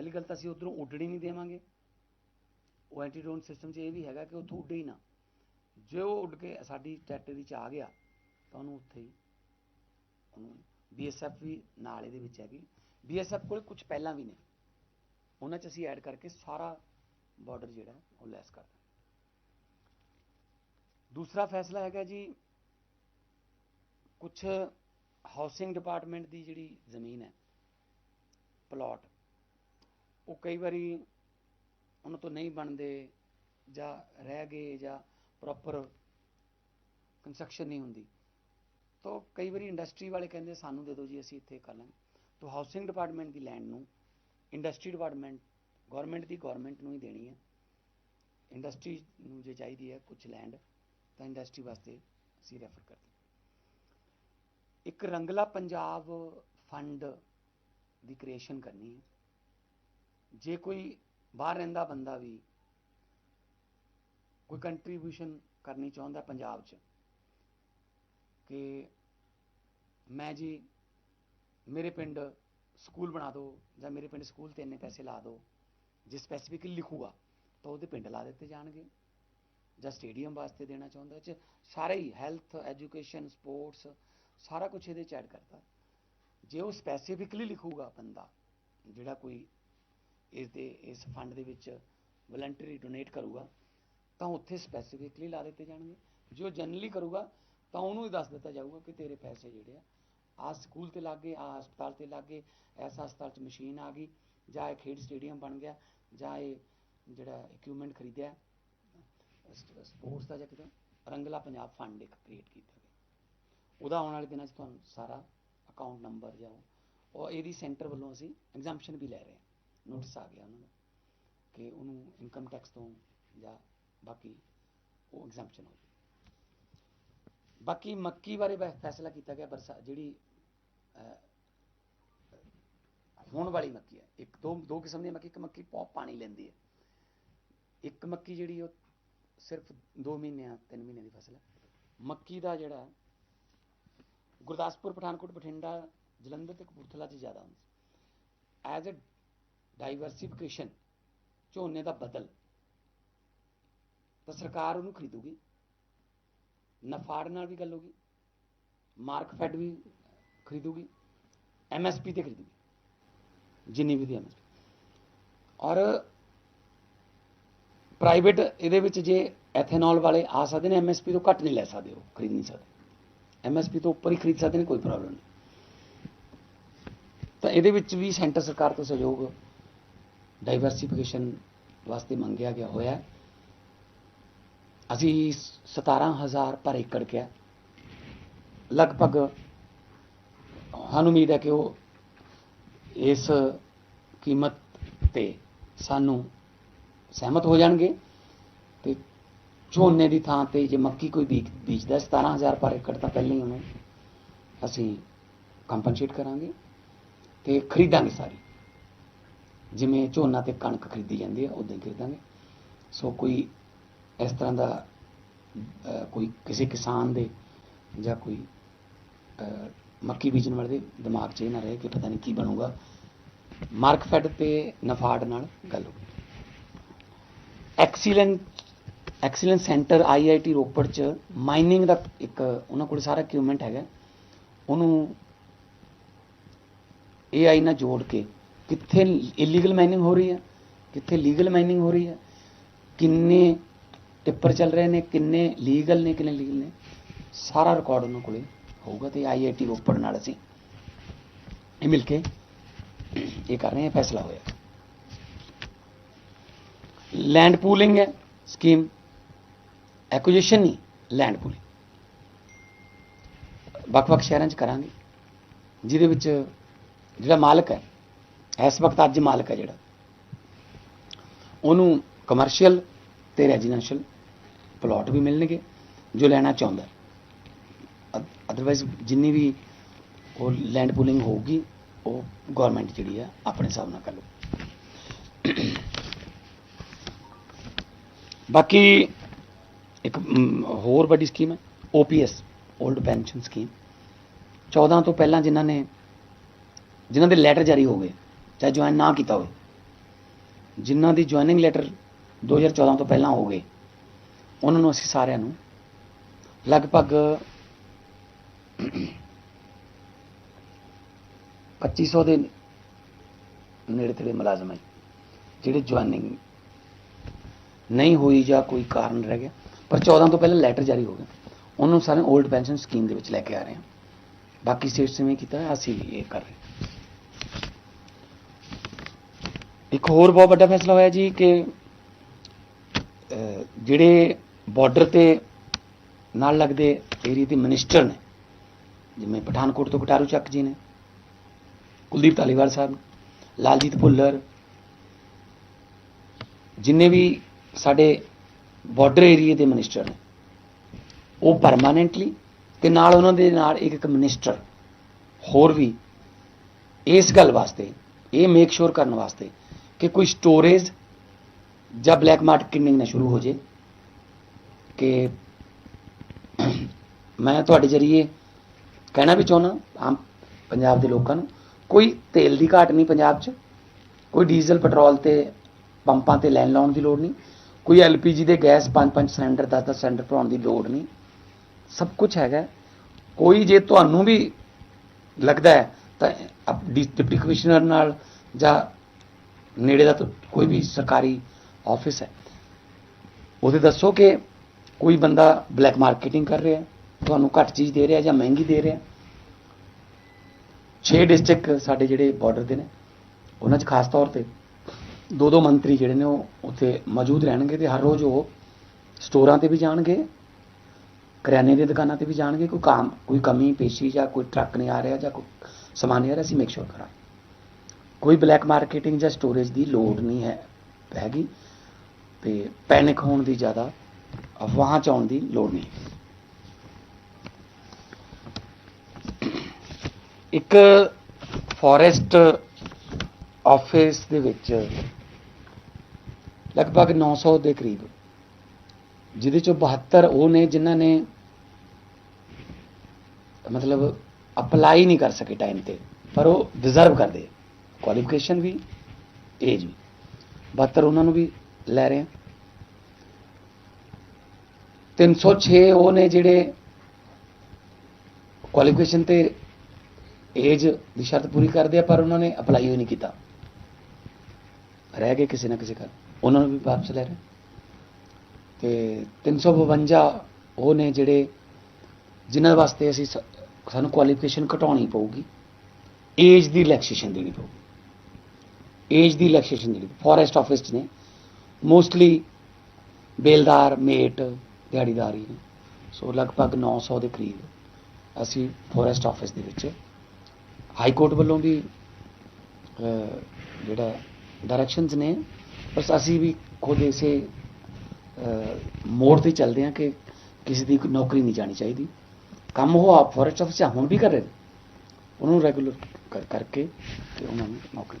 ਪਹਿਲੀ ਗੱਲ ਤਾਂ ਅਸੀਂ ਉਧਰੋਂ ਉੱਡਣੀ ਨਹੀਂ ਦੇਵਾਂਗੇ। ਉਹ ਐਂਟੀ ਡਰੋਨ ਸਿਸਟਮ 'ਚ ਇਹ ਵੀ ਹੈਗਾ ਕਿ ਉੱਥੋਂ ਉੱਡੇ ਹੀ ਨਾ। ਜੇ ਉਹ ਉੱਡ ਕੇ ਸਾਡੀ ਟੈਰੀਟਰੀ 'ਚ ਆ ਗਿਆ, ਤਾਂ ਉਹਨੂੰ ਉੱਥੇ ਹੀ ਉਹਨੂੰ ਬੀਐਸਐਫ ਵੀ ਨਾਲ ਇਹਦੇ ਵਿੱਚ ਹੈਗੀ। ਬੀਐਸਐਫ ਕੋਲ ਕੁਝ ਪਹਿਲਾਂ ਵੀ ਨੇ। ਉਹਨਾਂ 'ਚ ਅਸੀਂ ਐਡ ਕਰਕੇ ਸਾਰਾ ਬਾਰਡਰ ਜਿਹੜਾ, ਉਹ ਲੈਸ ਕਰ ਦਾਂਗੇ ਦੂਸਰਾ ਫੈਸਲਾ ਹੈਗਾ ਜੀ ਕੁਝ ਹਾਊਸਿੰਗ ਡਿਪਾਰਟਮੈਂਟ ਦੀ ਜਿਹੜੀ ਜ਼ਮੀਨ ਹੈ ਪਲਾਟ ਉਹ ਕਈ ਵਾਰੀ ਉਹਨਾਂ ਤੋਂ ਨਹੀਂ ਬਣਦੇ ਜਾਂ ਰਹਿ ਗਏ ਜਾਂ ਪ੍ਰੋਪਰ ਕੰਸਟਰਕਸ਼ਨ ਨਹੀਂ ਹੁੰਦੀ। ਤਾਂ ਕਈ ਵਾਰੀ ਇੰਡਸਟਰੀ ਵਾਲੇ ਕਹਿੰਦੇ ਸਾਨੂੰ ਦੇ ਦਿਓ ਜੀ, ਅਸੀਂ ਇੱਥੇ ਕਰ ਲਾਂਗੇ। ਤਾਂ ਹਾਊਸਿੰਗ ਡਿਪਾਰਟਮੈਂਟ ਦੀ ਲੈਂਡ ਨੂੰ ਇੰਡਸਟਰੀ ਡਿਪਾਰਟਮੈਂਟ ਗਵਰਨਮੈਂਟ ਦੀ ਗਵਰਨਮੈਂਟ ਨੂੰ ਹੀ ਦੇਣੀ ਹੈ। ਇੰਡਸਟਰੀ ਨੂੰ ਜੇ ਚਾਹੀਦੀ ਹੈ ਕੁਝ ਲੈਂਡ ਤਾਂ ਇੰਡਸਟਰੀ ਵਾਸਤੇ ਅਸੀਂ ਰੈਫਰ ਕਰਦੇ ਇੱਕ ਰੰਗਲਾ ਪੰਜਾਬ ਫੰਡ ਦੀ ਕ੍ਰੀਏਸ਼ਨ ਕਰਨੀ ਹੈ। ਜੇ ਕੋਈ ਬਾਹਰ ਰਹਿੰਦਾ ਬੰਦਾ ਵੀ ਕੋਈ ਕੰਟਰੀਬਿਊਸ਼ਨ ਕਰਨੀ ਚਾਹੁੰਦਾ ਪੰਜਾਬ 'ਚ, ਕਿ ਮੈਂ ਜੀ ਮੇਰੇ ਪਿੰਡ ਸਕੂਲ ਬਣਾ ਦਿਓ ਜਾਂ ਮੇਰੇ ਪਿੰਡ ਸਕੂਲ ਤੇ ਇੰਨੇ ਪੈਸੇ ਲਾ ਦਿਓ, ਜੇ ਸਪੈਸੀਫਿਕਲੀ ਲਿਖੂਗਾ, ਤਾਂ ਉਹਦੇ ਪਿੰਡ ਲਾ ਦਿੱਤੇ ਜਾਣਗੇ ਜਾਂ ਸਟੇਡੀਅਮ ਵਾਸਤੇ ਦੇਣਾ ਚਾਹੁੰਦਾ ਚ ਸਾਰੇ ਹੀ ਹੈਲਥ ਐਜੂਕੇਸ਼ਨ ਸਪੋਰਟਸ ਸਾਰਾ ਕੁਝ ਇਹਦੇ ਚ ਐਡ ਕਰਦਾ ਜੇ ਉਹ ਸਪੈਸੀਫਿਕਲੀ ਲਿਖੂਗਾ ਬੰਦਾ, ਜਿਹੜਾ ਕੋਈ ਇਸ ਦੇ, ਇਸ ਫੰਡ ਦੇ ਵਿੱਚ ਵਲੰਟਰੀ ਡੋਨੇਟ ਕਰੂਗਾ, ਤਾਂ ਉੱਥੇ ਸਪੈਸੀਫਿਕਲੀ ਲਾ ਦਿੱਤੇ ਜਾਣਗੇ। ਜੋ ਜਨਰਲੀ ਕਰੂਗਾ, ਤਾਂ ਉਹਨੂੰ ਹੀ ਦੱਸ ਦਿੱਤਾ ਜਾਊਗਾ ਕਿ ਤੇਰੇ ਪੈਸੇ ਜਿਹੜੇ ਆ ਆ ਸਕੂਲ ਤੇ ਲੱਗੇ ਆ ਹਸਪਤਾਲ ਤੇ ਲੱਗੇ ਐਸਾ ਹਸਪਤਾਲ 'ਚ ਮਸ਼ੀਨ ਆ ਗਈ, ਜਾਂ ਇਹ ਖੇਡ ਸਟੇਡੀਅਮ ਬਣ ਗਿਆ, ਜਾਂ ਇਹ ਜਿਹੜਾ ਇਕਵਿਪਮੈਂਟ ਖਰੀਦਿਆ ਸਪੋਰਟਸ ਦਾ ਜਾਂ ਕਿਤੇ, ਰੰਗਲਾ ਪੰਜਾਬ ਫੰਡ ਇੱਕ ਕ੍ਰੀਏਟ ਕੀਤਾ ਗਿਆ। ਉਹਦਾ ਆਉਣ ਵਾਲੇ ਦਿਨਾਂ 'ਚ ਤੁਹਾਨੂੰ ਸਾਰਾ ਅਕਾਊਂਟ ਨੰਬਰ ਜਾਂ ਉਹ ਇਹਦੀ ਸੈਂਟਰ ਵੱਲੋਂ ਅਸੀਂ ਐਗਜ਼ਾਮਸ਼ਨ ਵੀ ਲੈ ਰਹੇ ਹਾਂ। ਨੋਟਿਸ ਆ ਗਿਆ ਉਹਨਾਂ ਦਾ ਕਿ ਉਹਨੂੰ ਇਨਕਮ ਟੈਕਸ ਤੋਂ ਜਾਂ ਬਾਕੀ ਉਹ ਐਗਜ਼ਾਮਸ਼ਨ ਹੋ ਜਾਵੇ ਬਾਕੀ ਮੱਕੀ ਬਾਰੇ ਫੈਸਲਾ ਕੀਤਾ ਗਿਆ ਬਰਸਾ ਜਿਹੜੀ ਹੋਣ ਵਾਲੀ ਮੱਕੀ ਹੈ, ਇੱਕ ਦੋ ਦੋ ਕਿਸਮ ਦੀ ਮੱਕੀ, ਇੱਕ ਮੱਕੀ ਪਾਣੀ ਲੈਂਦੀ ਹੈ। ਇੱਕ ਮੱਕੀ ਜਿਹੜੀ ਉਹ ਸਿਰਫ 2 ਮਹੀਨਿਆਂ 3 ਮਹੀਨੇ ਦੀ ਫਸਲ ਹੈ। ਮੱਕੀ ਦਾ ਜਿਹੜਾ ਗੁਰਦਾਸਪੁਰ, ਪਠਾਨਕੋਟ, ਬਠਿੰਡਾ, ਜਲੰਧਰ ਤੇ ਕਪੂਰਥਲਾ 'ਚ ਜ਼ਿਆਦਾ ਹੁੰਦੀ। ਐਜ਼ ਅ ਡਾਈਵਰਸਿਫਿਕੇਸ਼ਨ, ਝੋਨੇ ਦਾ ਬਦਲ। ਤਾਂ ਸਰਕਾਰ ਉਹਨੂੰ ਖਰੀਦੂਗੀ। ਨਫਾੜ ਨਾਲ ਵੀ ਗੱਲ ਹੋਗੀ ਮਾਰਕ ਫੈਡ ਵੀ ਖਰੀਦੂਗੀ। ਐਮਐਸਪੀ ਤੇ ਖਰੀਦੂਗੀ। ਜਿੰਨੀ ਵੀ ਦੀ ਐਮਐਸਪੀ ਔਰ ਪ੍ਰਾਈਵੇਟ ਇਹਦੇ ਵਿੱਚ ਜੇ ਐਥੇਨੋਲ ਵਾਲੇ ਆ ਸਕਦੇ ਨੇ ਐਮਐਸਪੀ ਤੋਂ ਘੱਟ ਨਹੀਂ ਲੈ ਸਕਦੇ ਉਹ, ਖਰੀਦ ਨਹੀਂ ਸਕਦੇ। ਐਮਐਸਪੀ ਤੋਂ ਉੱਪਰ ਹੀ ਖਰੀਦ ਸਕਦੇ ਨੇ, ਕੋਈ ਪ੍ਰੋਬਲਮ ਨਹੀਂ। ਤਾਂ ਇਹਦੇ ਵਿੱਚ ਵੀ ਸੈਂਟਰ ਸਰਕਾਰ ਤੋਂ ਸਹਿਯੋਗ ਡਾਈਵਰਸਿਫਿਕੇਸ਼ਨ ਵਾਸਤੇ ਮੰਗਿਆ ਗਿਆ ਹੋਇਆ ਹੈ। ਅਸੀਂ 17000 ਪਰ ਏਕੜ ਕਿਹਾ ਲਗਭਗ ਸਾਨੂੰ ਉਮੀਦ ਹੈ ਕਿ ਉਹ ਇਸ ਕੀਮਤ ਤੇ ਸਾਨੂੰ ਸਹਿਮਤ ਹੋ ਜਾਣਗੇ ਤੇ ਝੋਨੇ ਦੀ ਥਾਂ ਤੇ ਜੇ ਮੱਕੀ ਕੋਈ ਬੀਜ ਬੀਜਦਾ 17000 ਪਰ ਏਕੜ, ਤਾਂ ਪਹਿਲਾਂ ਹੀ ਉਹਨੂੰ ਅਸੀਂ ਕੰਪਨਸੇਟ ਕਰਾਂਗੇ ਤੇ ਖਰੀਦਾਂਗੇ ਸਾਰੀ। ਜਿਵੇਂ ਝੋਨਾ ਤੇ ਕਣਕ ਖਰੀਦੀ ਜਾਂਦੀ ਹੈ ਉਦਾਂ ਹੀ ਖਰੀਦਾਂਗੇ। ਸੋ ਕੋਈ ਇਸ ਤਰ੍ਹਾਂ ਦਾ ਕੋਈ ਕਿਸੇ ਕਿਸਾਨ ਦੇ ਜਾਂ ਕੋਈ ਮੱਕੀ ਬੀਜਣ ਵਾਲੇ ਦੇ ਦਿਮਾਗ 'ਚ ਇਹ ਨਾ ਰਹੇ ਕਿ ਪਤਾ ਨਹੀਂ ਕੀ ਬਣੂਗਾ। ਮਾਰਕਫੈਡ ਤੇ ਨਫਾੜ ਨਾਲ ਗੱਲ ਹੋ excellent excellence centre IIT Ropar 'ਚ ਮਾਈਨਿੰਗ ਦਾ ਇੱਕ ਉਹਨਾਂ ਕੋਲ ਸਾਰਾ ਇਕਵਿਪਮੈਂਟ ਹੈਗਾ। ਉਹਨੂੰ ਏਆਈ ਨਾਲ ਜੋੜ ਕੇ ਕਿੱਥੇ ਇਲੀਗਲ ਮਾਈਨਿੰਗ ਹੋ ਰਹੀ ਹੈ, ਕਿੱਥੇ ਲੀਗਲ ਮਾਈਨਿੰਗ ਹੋ ਰਹੀ ਹੈ, ਕਿੰਨੇ ਟਿੱਪਰ ਚੱਲ ਰਹੇ ਨੇ, ਕਿੰਨੇ ਲੀਗਲ ਨੇ, ਕਿੰਨੇ ਲੀਗਲ ਨੇ, ਸਾਰਾ ਰਿਕਾਰਡ ਉਹਨਾਂ ਕੋਲੇ ਹੋਊਗਾ ਤੇ ਆਈਆਈਟੀ ਰੋਪੜ ਨਾਲ ਅਸੀਂ ਇਹ ਮਿਲ ਕੇ ਇਹ ਕਰ ਰਹੇ ਹਾਂ ਫੈਸਲਾ ਹੋਇਆ। ਲੈਂਡ ਪੂਲਿੰਗ ਹੈ ਸਕੀਮ ਐਕੁਜੀਸ਼ਨ ਨਹੀਂ ਲੈਂਡ ਪੂਲਿੰਗ ਵੱਖ-ਵੱਖ ਸ਼ਹਿਰਾਂ 'ਚ ਕਰਾਂਗੇ, ਜਿਹਦੇ ਵਿੱਚ ਜਿਹੜਾ ਮਾਲਕ ਹੈ ਇਸ ਵਕਤ ਅੱਜ ਮਾਲਕ ਹੈ ਜਿਹੜਾ। ਉਹਨੂੰ ਕਮਰਸ਼ੀਅਲ ਤੇ ਰੈਜ਼ੀਡੈਂਸ਼ੀਅਲ ਪਲਾਟ ਵੀ ਮਿਲਣਗੇ ਜੋ ਲੈਣਾ ਚਾਹੁੰਦਾ ਅਦਰਵਾਈਜ਼ ਜਿੰਨੀ ਵੀ ਉਹ ਲੈਂਡ ਪੂਲਿੰਗ ਹੋਊਗੀ, ਉਹ ਗਵਰਨਮੈਂਟ ਜਿਹੜੀ ਹੈ ਆਪਣੇ ਹਿਸਾਬ ਨਾਲ ਕਰ ਲਊ। ਬਾਕੀ ਇੱਕ ਹੋਰ ਵੱਡੀ ਸਕੀਮ ਹੈ ਓਪੀਐਸ 올ਡ ਪੈਨਸ਼ਨ ਸਕੀਮ 14 ਤੋਂ ਪਹਿਲਾਂ ਜਿਨ੍ਹਾਂ ਨੇ, ਜਿਨ੍ਹਾਂ ਦੇ ਲੈਟਰ ਜਾਰੀ ਹੋ ਗਏ ਚਾਹੇ ਜੁਆਇਨ ਨਾ ਕੀਤਾ ਹੋਵੇ। ਜਿਨ੍ਹਾਂ ਦੀ ਜੁਆਇਨਿੰਗ ਲੈਟਰ 2014 ਤੋਂ ਪਹਿਲਾਂ ਹੋ ਗਏ, ਉਹਨਾਂ ਨੂੰ ਅਸੀਂ ਸਾਰਿਆਂ ਨੂੰ ਲਗਭਗ 2500 ਦੇ ਨੇੜੇ ਤੇੜੇ ਮੁਲਾਜ਼ਮ ਹੈ, ਜਿਹੜੇ ਜੁਆਇਨਿੰਗ ਨਹੀਂ ਹੋਈ ਜਾਂ ਕੋਈ ਕਾਰਨ ਰਹਿ ਗਿਆ। ਪਰ 14 ਤੋਂ ਪਹਿਲਾਂ ਲੈਟਰ ਜਾਰੀ ਹੋ ਗਿਆ ਉਹਨਾਂ ਨੂੰ ਸਾਰੇ 올ਡ ਪੈਨਸ਼ਨ ਸਕੀਮ ਦੇ ਵਿੱਚ ਲੈ ਕੇ ਆ ਰਹੇ ਹਾਂ। ਬਾਕੀ ਸਟੇਟਸ ਨੇ ਕੀਤਾ ਅਸੀਂ ਇਹ ਕਰ ਰਹੇ ਹਾਂ ਇੱਕ ਹੋਰ ਬਹੁਤ ਵੱਡਾ ਫੈਸਲਾ ਹੋਇਆ ਜੀ ਕਿ ਜਿਹੜੇ ਬਾਰਡਰ ਤੇ ਨਾਲ ਲੱਗਦੇ ਏਰੀਆ ਦੇ ਮਿਨਿਸਟਰ ਨੇ, ਜਿਵੇਂ ਪਠਾਨਕੋਟ ਤੋਂ ਕਟਾਰੂ ਚੱਕ ਜੀ ਨੇ, ਕੁਲਦੀਪ ਧਾਲੀਵਾਲ ਸਾਹਿਬ ਲਾਲਜੀਤ ਭੁੱਲਰ, ਜਿੰਨੇ ਵੀ ਸਾਡੇ ਬਾਰਡਰ ਏਰੀਆ ਦੇ ਮਿਨਿਸਟਰ ਨੇ, ਉਹ ਪਰਮਾਨੈਂਟਲੀ ਤੇ ਨਾਲ ਉਹਨਾਂ ਦੇ ਨਾਲ ਇੱਕ ਇੱਕ ਮਿਨਿਸਟਰ ਹੋਰ ਵੀ, ਇਸ ਗੱਲ ਵਾਸਤੇ, ਇਹ ਮੇਕ ਸ਼ੋਰ ਕਰਨ ਵਾਸਤੇ ਕਿ ਕੋਈ ਸਟੋਰੇਜ ਜਾਂ ਬਲੈਕ ਮਾਰਕੀਟਿੰਗ ਨਾ ਸ਼ੁਰੂ ਹੋ ਜੇ? ਕਿ ਮੈਂ ਤੁਹਾਡੇ ਜਰੀਏ ਕਹਿਣਾ ਵੀ ਚਾਹੁੰਦਾ, ਆਮ ਪੰਜਾਬ ਦੇ ਲੋਕਾਂ ਨੂੰ, ਕੋਈ ਤੇਲ ਦੀ ਘਾਟ ਨਹੀਂ ਪੰਜਾਬ 'ਚ, ਕੋਈ ਡੀਜ਼ਲ ਪੈਟਰੋਲ ਤੇ ਪੰਪਾਂ ਤੇ ਲੈਣ ਲਾਉਣ ਦੀ ਲੋੜ ਨਹੀਂ, ਕੋਈ ਐਲਪੀਜੀ ਦੇ ਗੈਸ 5-5 ਸਿਲੰਡਰ 10-10 ਸਿਲੰਡਰ ਭਰਾਉਣ ਦੀ ਲੋੜ ਨਹੀਂ, ਸਭ ਕੁਝ ਹੈਗਾ ਕੋਈ ਜੇ ਤੁਹਾਨੂੰ ਵੀ ਲੱਗਦਾ ਹੈ ਤਾਂ ਆਪ ਡਿਪਟੀ ਕਮਿਸ਼ਨਰ ਨਾਲ ਜਾਂ ਨੇੜੇ ਦਾ ਕੋਈ ਵੀ ਸਰਕਾਰੀ ਆਫਿਸ ਹੈ। ਉਹਦੇ ਦੱਸੋ ਕਿ ਕੋਈ ਬੰਦਾ ਬਲੈਕ ਮਾਰਕੀਟਿੰਗ ਕਰ ਰਿਹਾ ਤੁਹਾਨੂੰ ਘੱਟ ਚੀਜ਼ ਦੇ ਰਿਹਾ ਜਾਂ ਮਹਿੰਗੀ ਦੇ ਰਿਹਾ 6 ਡਿਸਟ੍ਰਿਕਟ ਸਾਡੇ ਜਿਹੜੇ ਬਾਰਡਰ ਦੇ ਨੇ, ਉਹਨਾਂ 'ਚ ਖਾਸ ਤੌਰ ਤੇ ਦੋ ਦੋ ਮੰਤਰੀ ਜਿਹੜੇ ਨੇ ਉਹ ਉੱਥੇ ਮੌਜੂਦ ਰਹਿਣਗੇ ਤੇ ਹਰ ਰੋਜ਼ ਉਹ ਸਟੋਰਾਂ ਤੇ ਵੀ ਜਾਣਗੇ, ਕਰਿਆਨੇ ਦੀਆਂ ਦੁਕਾਨਾਂ ਤੇ ਵੀ ਜਾਣਗੇ, ਕੋਈ ਕੰਮ, ਕੋਈ ਕਮੀ, ਪੇਸ਼ੀ ਜਾਂ ਕੋਈ ਟਰੱਕ ਨਹੀਂ ਆ ਰਿਹਾ ਜਾਂ ਕੋਈ ਸਮਾਨ ਨਹੀਂ ਆ ਰਿਹਾ, ਅਸੀਂ ਮੇਕ ਸ਼ੋਰ ਕਰਾਂ ਕੋਈ ਬਲੈਕ ਮਾਰਕੀਟਿੰਗ ਜਾਂ ਸਟੋਰੇਜ ਦੀ ਲੋੜ ਨਹੀਂ ਹੈ ਹੈਗੀ। ਤੇ ਪੈਨਿਕ ਹੋਣ ਦੀ ਜ਼ਿਆਦਾ ਅਫਵਾਹਾਂ ਚ ਆਉਣ ਦੀ ਲੋੜ ਨਹੀਂ। ਇੱਕ ਫੋਰੈਸਟ ਆਫਿਸ ਦੇ ਵਿੱਚ ਲਗਭਗ 900 ਦੇ ਕਰੀਬ ਜਿਹਦੇ ਚੋਂ 72 ਉਹ ਨੇ ਜਿਨ੍ਹਾਂ ਨੇ ਮਤਲਬ ਅਪਲਾਈ ਨਹੀਂ ਕਰ ਸਕੇ ਟਾਈਮ ਤੇ ਪਰ ਉਹ ਡਿਜ਼ਰਵ ਕਰਦੇ ਕੁਆਲੀਫਿਕੇਸ਼ਨ ਵੀ ਏਜ ਵੀ। 72 ਉਹਨਾਂ ਨੂੰ ਵੀ ਲੈ ਰਹੇ ਆ। 306 ਉਹ ਨੇ ਜਿਹੜੇ ਕੁਆਲੀਫਿਕੇਸ਼ਨ ਤੇ ਏਜ ਦੀ ਸ਼ਰਤ ਪੂਰੀ ਕਰਦੇ ਆ, ਪਰ ਉਹਨਾਂ ਨੇ ਅਪਲਾਈ ਹੀ ਨਹੀਂ ਕੀਤਾ। ਰਹਿ ਗਏ ਕਿਸੇ ਨਾ ਕਿਸੇ ਕਰ ਉਹਨਾਂ ਨੂੰ ਵੀ ਵਾਪਸ ਲੈ ਰਹੇ। ਤੇ 352 ਉਹ ਨੇ ਜਿਹੜੇ, ਜਿਨ੍ਹਾਂ ਵਾਸਤੇ ਅਸੀਂ ਸ- ਸਾਨੂੰ ਕੁਆਲੀਫਿਕੇਸ਼ਨ ਘਟਾਉਣੀ ਪਊਗੀ। ਏਜ ਦੀ ਰਿਲੈਕਸੇਸ਼ਨ ਦੇਣੀ ਪਊਗੀ। ਏਜ ਦੀ ਰਿਲੈਕਸੇਸ਼ਨ ਜਿਹੜੀ ਫੋਰੈਸਟ ਆਫਿਸ 'ਚ ਨੇ। ਮੋਸਟਲੀ ਬੇਲਦਾਰ, ਮੇਟ, ਦਿਹਾੜੀਦਾਰੀ ਨੇ। ਸੋ ਲਗਭਗ 900 ਦੇ ਕਰੀਬ ਅਸੀਂ ਫੋਰੈਸਟ ਆਫਿਸ ਦੇ ਵਿੱਚ ਹਾਈ ਕੋਰਟ ਵੱਲੋਂ ਵੀ ਜਿਹੜਾ ਡਾਇਰੈਕਸ਼ਨਸ ਨੇ, ਬਸ ਅਸੀਂ ਵੀ ਖੁਦ ਇਸੇ ਮੋੜ ਤੇ ਚੱਲਦੇ ਹਾਂ ਕਿ ਕਿਸੇ ਦੀ ਨੌਕਰੀ ਨਹੀਂ ਜਾਣੀ ਚਾਹੀਦੀ। ਕੰਮ ਉਹ ਆਪ ਫੋਰੈਸਟ ਆਫਿਸ 'ਚ ਹੁਣ ਵੀ ਕਰ ਰਹੇ ਉਹਨਾਂ ਨੂੰ ਰੈਗੂਲਰ ਕਰਕੇ ਤੇ ਉਹਨਾਂ ਨੂੰ ਨੌਕਰੀ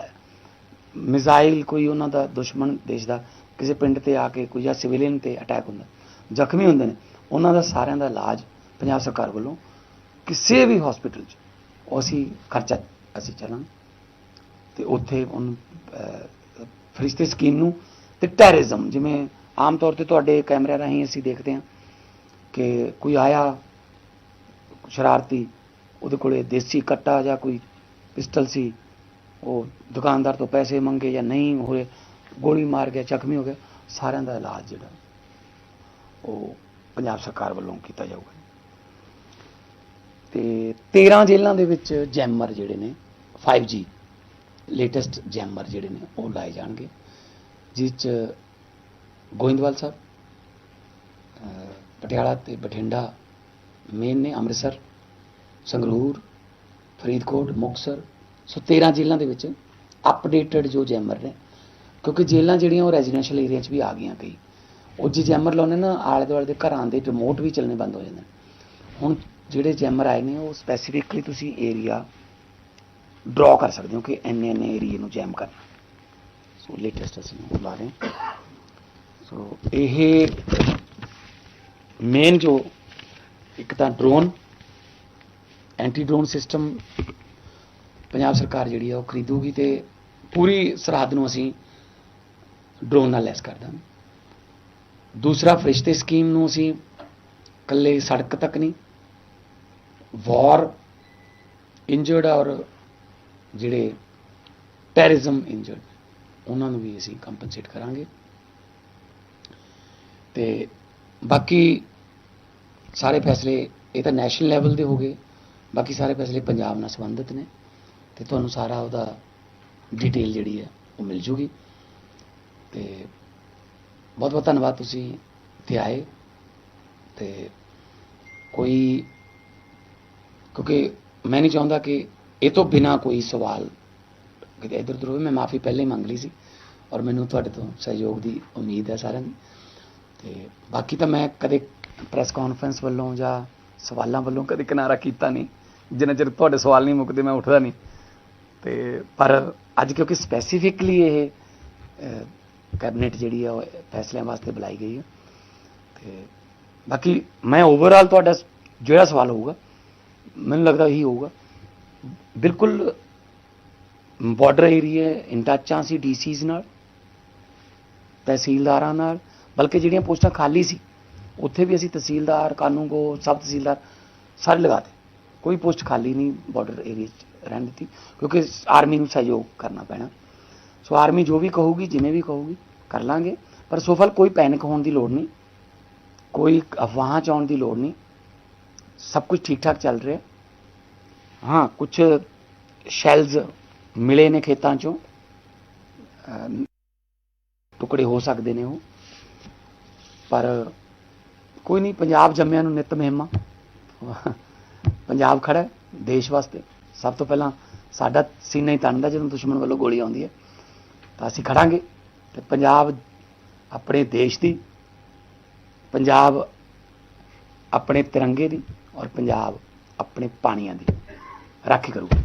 ਮਿਜ਼ਾਈਲ ਕੋਈ ਉਹਨਾਂ ਦਾ ਦੁਸ਼ਮਣ ਦੇਸ਼ ਦਾ ਕਿਸੇ ਪਿੰਡ ਤੇ ਆ ਕੇ ਕੋਈ ਜਾਂ ਸਿਵਿਲੀਅਨ ਤੇ ਅਟੈਕ ਹੁੰਦਾ ਜ਼ਖਮੀ ਹੁੰਦੇ ਨੇ ਉਹਨਾਂ ਦਾ ਸਾਰਿਆਂ ਦਾ ਇਲਾਜ ਪੰਜਾਬ ਸਰਕਾਰ ਵੱਲੋਂ ਕਿਸੇ ਵੀ ਹਸਪੀਟਲ 'ਚ ਅਸੀਂ ਖਰਚਾ ਅਸੀਂ ਚੱਲਾਂਗੇ। ਤੇ ਉੱਥੇ ਉਹਨੂੰ ਅਹ, ਫਰਿਸ਼ਤੇ ਸਕੀਮ ਨੂੰ ਤੇ ਟੈਰਰਿਜ਼ਮ ਜਿਵੇਂ ਆਮ ਤੌਰ ਤੇ ਤੁਹਾਡੇ ਕੈਮਰੇ ਰਾਹੀਂ ਅਸੀਂ ਦੇਖਦੇ ਹਾਂ ਕਿ ਕੋਈ ਆਇਆ ਸ਼ਰਾਰਤੀ ਉਹਦੇ ਕੋਲੇ ਦੇਸੀ ਕੱਟਾ ਜਾਂ ਕੋਈ ਪਿਸਟਲ ਸੀ ਉਹ ਦੁਕਾਨਦਾਰ ਤੋਂ ਪੈਸੇ ਮੰਗੇ ਜਾਂ ਨਹੀਂ ਹੋਏ ਗੋਲੀ ਮਾਰ ਗਿਆ, ਜ਼ਖਮੀ ਹੋ ਗਿਆ, ਸਾਰਿਆਂ ਦਾ ਇਲਾਜ ਜਿਹੜਾ, ਉਹ ਪੰਜਾਬ ਸਰਕਾਰ ਵੱਲੋਂ ਕੀਤਾ ਜਾਊਗਾ। ਤੇ 13 ਜੇਲ੍ਹਾਂ ਦੇ ਵਿੱਚ ਜੈਮਰ ਜਿਹੜੇ ਨੇ 5G ਲੇਟੈਸਟ ਜੈਮਰ ਜਿਹੜੇ ਨੇ, ਉਹ ਲਾਏ ਜਾਣਗੇ, ਜਿਸ ਚ ਗੋਇੰਦਵਾਲ ਸਾਹਿਬ ਪਟਿਆਲਾ ਤੇ ਬਠਿੰਡਾ ਮੇਨ ਨੇ, ਅੰਮ੍ਰਿਤਸਰ, ਸੰਗਰੂਰ, ਫਰੀਦਕੋਟ, ਮੁਕਤਸਰ ਸੋ 13 ਜੇਲ੍ਹਾਂ ਦੇ ਵਿੱਚ ਅਪਡੇਟਡ ਜੋ ਜੈਮਰ ਨੇ, ਕਿਉਂਕਿ ਜੇਲ੍ਹਾਂ ਜਿਹੜੀਆਂ ਉਹ ਰੈਜ਼ੀਡੈਂਸ਼ੀਅਲ ਏਰੀਆ 'ਚ ਵੀ ਆ ਗਈਆਂ ਕਈ। ਉਹ ਜੇ ਜੈਮਰ ਲਾਉਂਦੇ ਨਾ ਆਲੇ ਦੁਆਲੇ ਦੇ ਘਰਾਂ ਦੇ ਰਿਮੋਟ ਵੀ ਚੱਲਣੇ ਬੰਦ ਹੋ ਜਾਂਦੇ ਨੇ। ਹੁਣ ਜਿਹੜੇ ਜੈਮਰ ਆਏ ਨੇ, ਉਹ ਸਪੈਸੀਫਿਕਲੀ ਤੁਸੀਂ ਏਰੀਆ ਡਰਾ ਕਰ ਸਕਦੇ ਹੋ ਕਿ ਇੰਨੇ ਇੰਨੇ ਏਰੀਏ ਨੂੰ ਜੈਮ ਕਰਨਾ। ਸੋ ਲੇਟੈਸਟ ਅਸੀਂ ਉਹ ਲਾ ਰਹੇ ਹਾਂ। ਸੋ ਇਹ ਮੇਨ ਜੋ ਇੱਕ ਤਾਂ drone anti drone system Punjab ਸਰਕਾਰ ਜਿਹੜੀ ਆ ਉਹ ਖਰੀਦੂਗੀ ਤੇ ਪੂਰੀ ਸਰਹੱਦ ਨੂੰ ਅਸੀਂ ਡਰੋਨ ਨਾਲ ਲੈਸ ਕਰ ਦਾਂਗੇ। ਦੂਸਰਾ ਫਰਿਸ਼ਤੇ ਸਕੀਮ ਨੂੰ ਅਸੀਂ ਕੱਲੇ ਸੜਕ ਤੱਕ ਨਹੀਂ ਵਾਰ ਇੰਜਰਡ ਔਰ ਜਿਹੜੇ ਟੈਰਰਿਜ਼ਮ ਇੰਜਰਡ ਉਹਨਾਂ ਨੂੰ ਵੀ ਅਸੀਂ ਕੰਪਨਸੇਟ ਕਰਾਂਗੇ। ਤੇ ਬਾਕੀ ਸਾਰੇ ਫੈਸਲੇ ਇਹ ਤਾਂ ਨੈਸ਼ਨਲ ਲੈਵਲ ਦੇ ਹੋ ਗਏ, ਬਾਕੀ ਸਾਰੇ ਫੈਸਲੇ ਪੰਜਾਬ ਨਾਲ ਸੰਬੰਧਿਤ ਨੇ। ਤੇ ਤੁਹਾਨੂੰ ਸਾਰਾ ਉਹਦਾ ਡਿਟੇਲ ਜਿਹੜੀ ਹੈ ਉਹ ਮਿਲ ਜੂਗੀ। ਤੇ ਬਹੁਤ ਬਹੁਤ ਧੰਨਵਾਦ ਤੁਸੀਂ ਇੱਥੇ ਆਏ। ਤੇ ਕੋਈ ਕਿਉਂਕਿ ਮੈਂ ਨਹੀਂ ਚਾਹੁੰਦਾ ਕਿ ਇਹ ਤੋਂ ਬਿਨਾ ਕੋਈ ਸਵਾਲ ਕਿਤੇ ਇੱਧਰ ਉੱਧਰ ਹੋਵੇ। ਮੈਂ ਮਾਫੀ ਪਹਿਲਾਂ ਹੀ ਮੰਗ ਲਈ ਸੀ ਔਰ ਮੈਨੂੰ ਤੁਹਾਡੇ ਤੋਂ ਸਹਿਯੋਗ ਦੀ ਉਮੀਦ ਹੈ ਸਾਰਿਆਂ ਦੀ। ਤੇ ਬਾਕੀ ਤਾਂ ਮੈਂ ਕਦੇ ਪ੍ਰੈਸ ਕਾਨਫਰੰਸ ਵੱਲੋਂ ਜਾਂ ਸਵਾਲਾਂ ਵੱਲੋਂ ਕਦੇ ਕਿਨਾਰਾ ਕੀਤਾ ਨਹੀਂ। ਜਿੰਨਾ ਚਿਰ ਤੁਹਾਡੇ ਸਵਾਲ ਨਹੀਂ ਮੁੱਕਦੇ ਮੈਂ ਉੱਠਦਾ ਨਹੀਂ। ਤੇ ਪਰ ਅੱਜ ਕਿਉਂਕਿ ਸਪੈਸੀਫਿਕਲੀ ਇਹ ਕੈਬਨਿਟ ਜਿਹੜੀ ਆ, ਉਹ ਫੈਸਲਿਆਂ ਵਾਸਤੇ ਬੁਲਾਈ ਗਈ ਹੈ ਤੇ ਬਾਕੀ ਮੈਂ ਓਵਰਆਲ ਤੁਹਾਡਾ ਜਿਹੜਾ ਸਵਾਲ ਹੋਊਗਾ, ਮੈਨੂੰ ਲੱਗਦਾ ਇਹੀ ਹੋਊਗਾ। ਬਿਲਕੁਲ ਬਾਰਡਰ ਏਰੀਆ ਇਨ ਟੱਚਾਂ ਸੀ ਡੀਸੀਜ਼ ਨਾਲ, ਤਹਿਸੀਲਦਾਰਾਂ ਨਾਲ, ਬਲਕਿ ਜਿਹੜੀਆਂ ਪੋਸਟਾਂ ਖਾਲੀ ਸੀ, ਉੱਥੇ ਵੀ ਅਸੀਂ ਤਹਿਸੀਲਦਾਰ ਕਾਨੂੰਗੋ ਸਬ ਤਹਿਸੀਲਦਾਰ ਸਾਰੇ ਲਗਾਤੇ ਕੋਈ ਪੋਸਟ ਖਾਲੀ ਨਹੀਂ ਬਾਰਡਰ ਏਰੀਆ 'ਚ। ਰਹਿਣ ਦਿੱਤੀ। ਕਿਉਂਕਿ ਆਰਮੀ ਨੂੰ ਸਹਿਯੋਗ ਕਰਨਾ ਪੈਣਾ। ਸੋ ਆਰਮੀ ਜੋ ਵੀ ਕਹੂਗੀ, ਜਿਵੇਂ ਵੀ ਕਹੂਗੀ, ਕਰ ਲਾਂਗੇ। ਪਰ ਸੋਫਲ ਕੋਈ ਪੈਨਿਕ ਹੋਣ ਦੀ ਲੋੜ ਨਹੀਂ। ਕੋਈ ਅਫਵਾਹਾਂ ਚ ਆਉਣ ਦੀ ਲੋੜ ਨਹੀਂ। ਸਭ ਕੁਝ ਠੀਕ ਠਾਕ ਚੱਲ ਰਿਹਾ। ਹਾਂ ਕੁਝ ਸ਼ੈਲਸ ਮਿਲੇ ਨੇ ਖੇਤਾਂ ਚੋਂ। ਟੁਕੜੇ ਹੋ ਸਕਦੇ ਨੇ ਉਹ। ਪਰ ਕੋਈ ਨਹੀਂ, ਪੰਜਾਬ ਜੰਮਿਆਂ ਨੂੰ ਨਿਤ ਮਹਿਮਾ। ਪੰਜਾਬ ਖੜਾ ਦੇਸ਼ ਵਾਸਤੇ। ਸਭ ਤੋਂ ਪਹਿਲਾਂ ਸਾਡਾ ਸੀਨਾ ਹੀ ਤਣਦਾ ਜਦੋਂ ਦੁਸ਼ਮਣ ਵੱਲੋਂ ਗੋਲੀ ਆਉਂਦੀ ਹੈ ਤਾਂ ਅਸੀਂ ਖੜਾਂਗੇ ਤੇ ਪੰਜਾਬ ਆਪਣੇ ਦੇਸ਼ ਦੀ, ਪੰਜਾਬ ਆਪਣੇ ਤਿਰੰਗੇ ਦੀ ਔਰ ਪੰਜਾਬ ਆਪਣੇ ਪਾਣੀਆਂ ਦੀ ਰਾਖੀ ਕਰੂਗਾ।